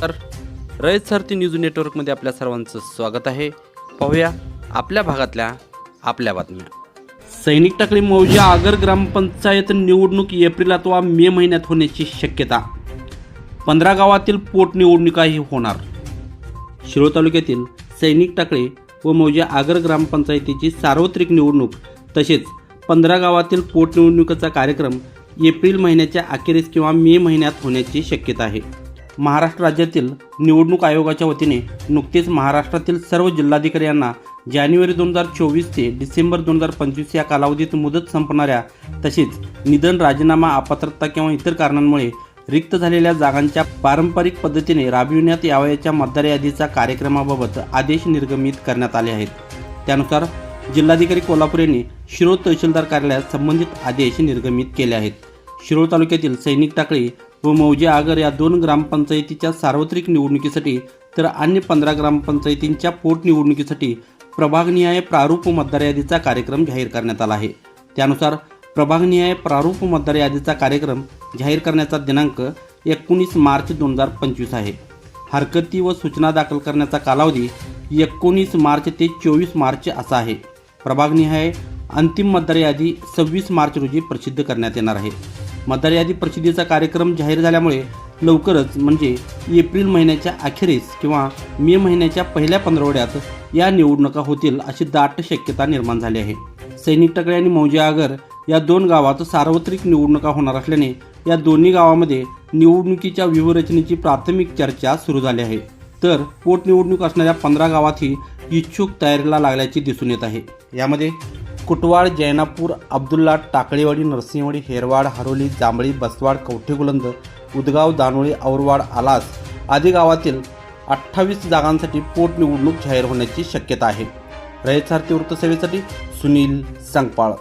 तर रयत सारथी न्यूज नेटवर्कमध्ये आपल्या सर्वांचं स्वागत आहे. पाहूया आपल्या भागातल्या आपल्या बातम्या. सैनिक टाकळी मौजा आगर ग्रामपंचायत निवडणूक एप्रिल अथवा मे महिन्यात होण्याची शक्यता. पंधरा गावातील पोटनिवडणुकाही होणार. शिरोळ तालुक्यातील सैनिक टाकळे व मौजा आगर ग्रामपंचायतीची सार्वत्रिक निवडणूक तसेच पंधरा गावातील पोटनिवडणुकीचा कार्यक्रम एप्रिल महिन्याच्या अखेरीस किंवा मे महिन्यात होण्याची शक्यता आहे. महाराष्ट्र राज्यातील निवडणूक आयोगाच्या वतीने नुकतेच महाराष्ट्रातील सर्व जिल्हाधिकारी यांना जानेवारी दोन हजार चोवीस ते डिसेंबर दोन हजार पंचवीस या कालावधीत मुदत संपणाऱ्या तसेच निधन राजीनामा अपात्रता किंवा इतर कारणांमुळे रिक्त झालेल्या जागांच्या पारंपरिक पद्धतीने राबविण्यात यावयाच्या मतदार यादीचा कार्यक्रमाबाबत आदेश निर्गमित करण्यात आले आहेत. त्यानुसार जिल्हाधिकारी कोल्हापूर यांनी शिरोळ तहसीलदार कार्यालयात संबंधित आदेश निर्गमित केले आहेत. शिरोळ तालुक्यातील सैनिक टाकळी व मौजे आगर या दोन ग्रामपंचायतीच्या सार्वत्रिक निवडणुकीसाठी तर अन्य पंधरा ग्रामपंचायतींच्या पोटनिवडणुकीसाठी प्रभागनिहाय प्रारूप मतदार यादीचा कार्यक्रम जाहीर करण्यात आला आहे. त्यानुसार प्रभागनिहाय प्रारूप मतदार यादीचा कार्यक्रम जाहीर करण्याचा दिनांक एकोणीस मार्च दोन हजार पंचवीस आहे. हरकती व सूचना दाखल करण्याचा कालावधी एकोणीस मार्च ते चोवीस मार्च असा आहे. प्रभागनिहाय अंतिम मतदार यादी सव्वीस मार्च रोजी प्रसिद्ध करण्यात येणार आहे. मतदार यादी प्रसिद्धीचा कार्यक्रम जाहीर झाल्यामुळे लवकरच म्हणजे एप्रिल महिन्याच्या अखेरीस किंवा मे महिन्याच्या पहिल्या पंधरवड्यात या निवडणुका होतील अशी दाट शक्यता निर्माण झाली आहे. सैनिक टकळे आणि मौजे आगर या दोन गावात सार्वत्रिक निवडणुका होणार असल्याने या दोन्ही गावामध्ये निवडणुकीच्या व्यूहरचनेची प्राथमिक चर्चा सुरू झाली आहे. तर पोटनिवडणूक असणाऱ्या पंधरा गावातही इच्छुक तयारीला लागल्याचे दिसून येत आहे. यामध्ये कुटवाड जैनापूर अब्दुल्ला टाकळीवाडी नरसिंहवाडी हेरवाड हरोली जांभळी बसवाड कवठेगुलंद उदगाव दानोळी औरवाड आलास आदी गावातील अठ्ठावीस जागांसाठी पोटनिवडणूक जाहीर होण्याची शक्यता आहे. रयत सारथी वृत्तसेवेसाठी सुनील संगपाळ.